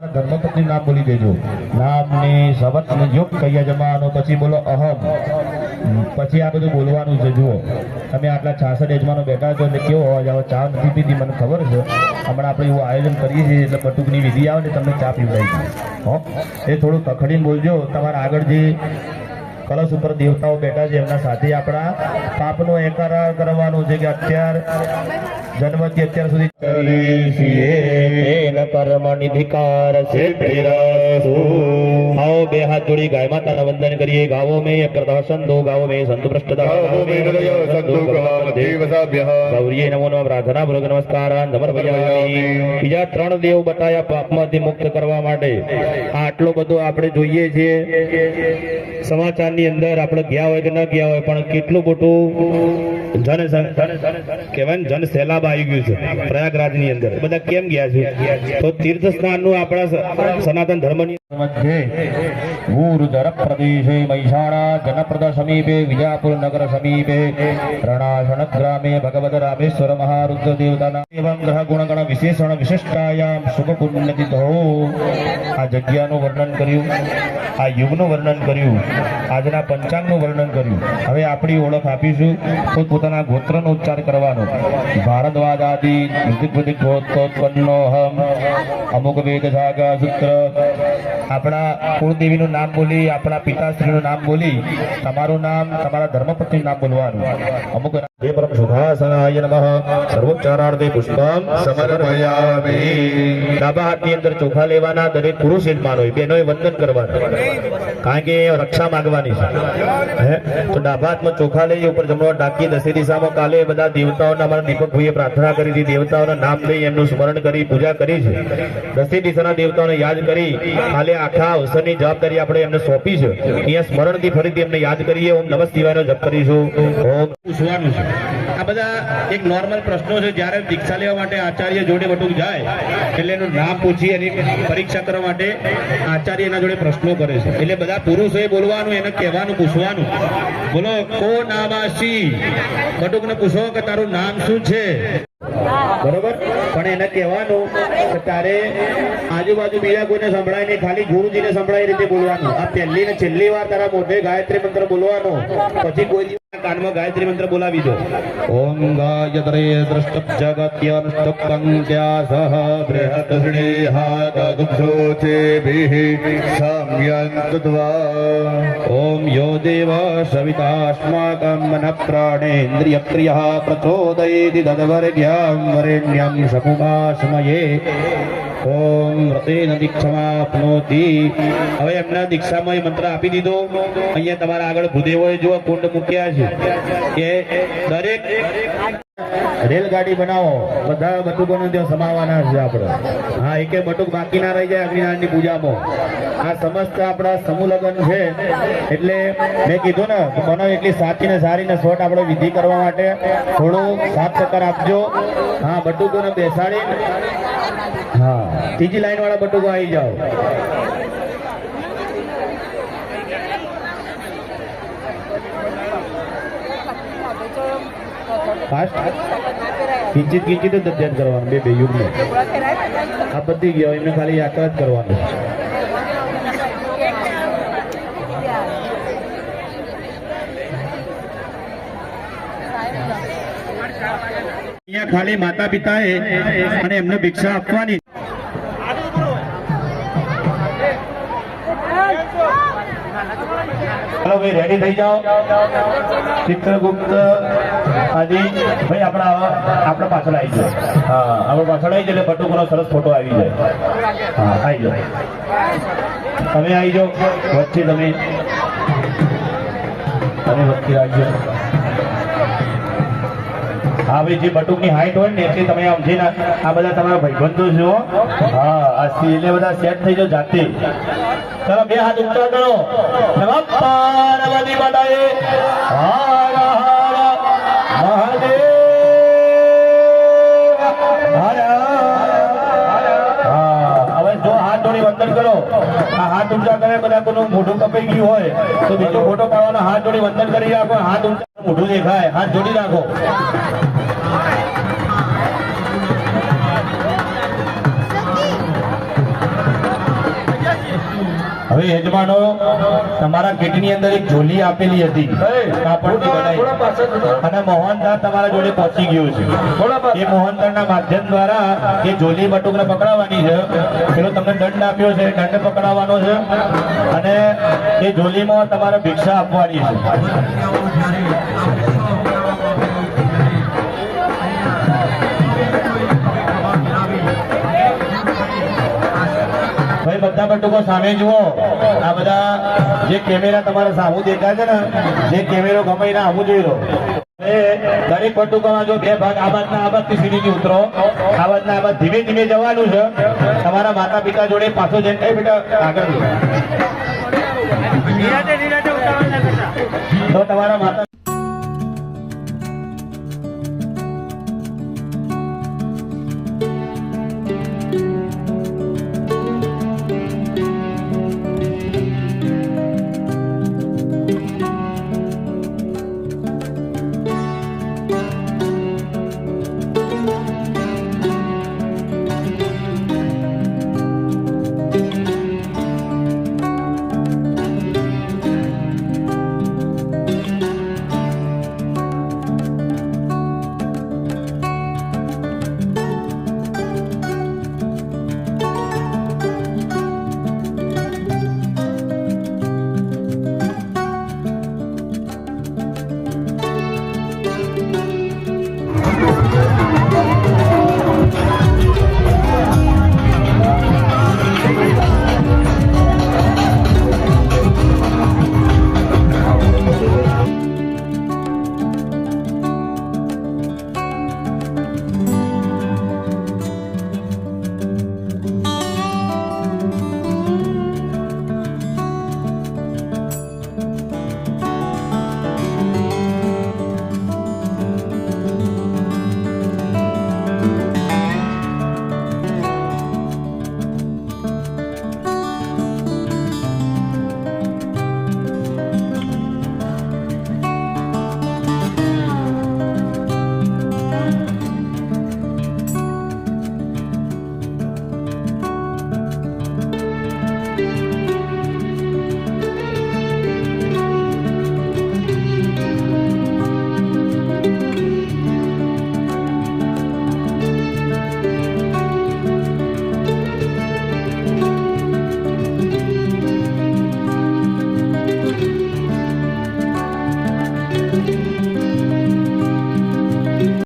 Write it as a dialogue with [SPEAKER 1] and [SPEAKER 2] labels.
[SPEAKER 1] ધર્મપત્ની નામ બોલી દેજો. નામને સવત યોગ કહીએ જમાનો, પછી બોલો અહમ. પછી આ બધું બોલવાનું છે, જુઓ. તમે આટલા છાસઠ યજમાનો બેઠા છો એટલે કેવો અવાજ આવે? ચા નથી પીધી, મને ખબર છે. હમણાં આપણે એવું આયોજન કરીએ છીએ એટલે બટુકની વિધિ આવે ને તમને ચા પીવડાવી હો, એ થોડું કખડીને બોલજો. તમારા આગળ જે કલશ ઉપર દેવતાઓ બેઠા છે. એમના સાથે આપણા પાપનો એકરાર કરવાનો છે કે અત્યાર જન્મથી અત્યાર સુધી કરીશીએ કર્મણિ ધિકાર સિદ્ધિરસ્તુ આવો બે હાથ જોડી ગાય માતાના વંદન કરીએ. ગાવો મેં અક્રતઃ સંતો ગાવો મેં સંતુ ગૌરીએ નમો નમઃ પ્રાર્થના પૂર્વક નમસ્કાર બીજા ત્રણ દેવ બતાયા પાપમાંથી મુક્ત કરવા માટે. આટલો બધો આપણે જોઈએ છીએ સમાચારની અંદર આપણે ગયા હોય કે ન ગયા હોય પણ કેટલું મોટું જન કહેવાય જન સૈલાબ આવી ગયું છે પ્રયાગરાજની અંદર. બધા કેમ ગયા છે? તો તીર્થ સ્નાનનું આપણા સનાતન ધર્મની ઊર્ધર પ્રદેશે મૈસાણા જનપ્રદ સમીપે વિજાપુર નગર સમીપે રણાસણ ગ્રામે ભગવદ રામેશ્વર મહારુદ્ર દેવતાના એવં ગ્રહ ગુણગણ વિશેષણ વિશિષ્ટાયામ શુભ પુણ્યતિથો આ જગ્યાનું વર્ણન કર્યું આ યુગનું વર્ણન કર્યું આજના પંચાંગનું વર્ણન કર્યું હવે આપણી ઓળખ આપીશું પોતપોતાના ગોત્રનો ઉચ્ચાર કરવાનો. ભારદ્વાજ આદિ ગોત્રોત્પન્નો અમુક વેદ સાગા સૂત્ર આપણા કુળદેવીનું નામ બોલી, આપણા પિતાશ્રીનું નામ બોલી, તમારું નામ, તમારા ધર્મપત્નીનું નામ બોલવાનું. અમુક પરમ સુખાસનાય નમઃ સર્વોચ્ચારાર્થે પુષ્પમ સમર્પયામિ ડાબા અંદર ચોખા લેવાના દરેક પુરુષ યજમાન હોય બહેનોએ વંદન કરવાનું કારણ કે રક્ષા માંગવાની છે હે તો ડાબા ચોખા લઈ ઉપર જમણો ડાકી દસે દિશામાં કાલે બધા દેવતાઓના અમારા દીપકભાઈએ પ્રાર્થના કરી હતી દેવતાઓના નામ લઈ એમનું સ્મરણ કરી પૂજા કરી છે દસે દિશાના દેવતાઓને યાદ કરી કાલે આખા અવસરની જવાબદારી આપણે એમને સોંપી છે અહીંયા સ્મરણથી ફરીથી એમને યાદ કરીએ, ઓમ નમઃ શિવાયનો જપ કરીશું। ઓમ. પૂછવાનું છે આ બધા એક નોર્મલ પ્રશ્નો છે. જ્યારે દીક્ષા લેવા માટે આચાર્ય જોડે વટુક જાય, એટલે એનું નામ પૂછી એની પરીક્ષા કરવા માટે આચાર્ય એના જોડે પ્રશ્નો કરે છે. એટલે બધા પુરુષોએ બોલવાનું, એને કહેવાનું, પૂછવાનું. બોલો કો નામાસી વટુકને પૂછો કે, તારું નામ શું છે? બરોબર? પણ એને કહેવાનું કે, તારે આજુબાજુ બીજા કોઈને સંભળાય નહીં. ખાલી ગુરુજીને સંભળાય રીતે બોલવાનું. આ પહેલી ને છેલ્લી વાર તારા મોઢે ગાયત્રી મંત્ર બોલવાનો. પછી કોઈ કાનમાં ગાયત્રી મંત્ર બોલાવી દો. ઓમ ગાયત્રે દ્રષ્ટ જગત્યનુષ્ટપં ત્યાસહ બૃહત સ્નેહાત ગુબ્ધોચેભિઃ સામ્યંતદ્વા ઓમ યો દેવ સવિતાસ્માકં મનઃ પ્રાણેન્દ્રિયક્રિયઃ પ્રચોદયેતિ તદવર્ગ્યં વરેણ્યં શકુમાસ્મયે ઓમ વ્રતેન દીક્ષામાપ્નોતિ હવે એમના દીક્ષામાં એ મંત્ર આપી દીધો. અહીંયા તમારા આગળ ભૂદેવોએ જો કુંડ મૂક્યા છે. કે દરેક રેલગાડી બનાવો. બધા બટુકોને ત્યાં સમાવાના છે આપણે. હા, એકે બટુક બાકી ના રહી જાય અગ્નિનારાયણની પૂજામાં. આ સમસ્ત આપણા સમૂહ લગ્ન છે. એટલે મેં કીધું ને કે એટલી સાચી ને સારી ને શોર્ટ આપણે વિધિ કરવા માટે થોડું સાફ ચક્કર આપજો. હા, બટુકોને બેસાડી. હા, ત્રીજી લાઈન વાળા બટુકો આવી જાઓ. ફાસ્ટ કિંચિત કિંચિત જ અધ્યયન કરવાનું, બે બે યુગને. આ પતી ગયો, એમને ખાલી યાત્રા જ કરવાનું. અહીંયા ખાલી માતા પિતાએ અને એમને ભિક્ષા આપવાની. ચાલો ભાઈ રેડી થઈ જાઓ. ચિત્રગુપ્ત હાજી ભાઈ, આપણા આપણા પાછળ આવી જાય હા, આપણે પાછળ આવી જાય એટલે બટુકોનો સરસ ફોટો આવી જાય. હા, આવી જાઓ તમે આવી જાઓ. વચ્ચે તમે તમે વચ્ચે આવી જાઓ. હા ભાઈ જે બટુકની હાઈટ હોય ને એટલે તમે આમ જે આ બધા તમારા ભાઈબંધો છો હા, આ સી- એટલે બધા સેટ થઈ જાવ જાતે. ચલો, બે હાથ ઊંચા કરો. હવે કરો. આ હાથ ઊંચા કરે બધા કોઈનું મોઢું કપાઈ ગયું હોય તો બીજો ફોટો પાડવાનો હાથ જોડી વંદન કરી રાખો. હાથ ઊંચા મોઢું દેખાય હાથ જોડી રાખો. હવે યજમાનો તમારા કીટની અંદર એક ઝોલી આપેલી હતી. બનાવી. અને મોહનદાર તમારા જોડે પહોંચી ગયું છે. એ મોહનદાસના માધ્યમ દ્વારા એ ઝોલી બટુકને પકડાવવાની છે. પેલો તમને દંડ આપ્યો છે દંડ પકડાવવાનો છે. અને એ ઝોલીમાં તમારે ભિક્ષા આપવાની છે. બધા સામે જુઓ. આ બધા જે કેમેરા તમારા સામું દેખાય છે ને, જે કેમેરો ગમે એને આમું જોઈ લો. દરેક પટુકામાં જો બે ભાગ, આ બાજના, આ બાજથી સીડીથી ઉતરો. આ બાજના, આ બાજ ધીમે ધીમે જવાનું છે. તમારા માતા પિતા જોડે પાછો જઈને બેટા આગળ તો તમારા માતા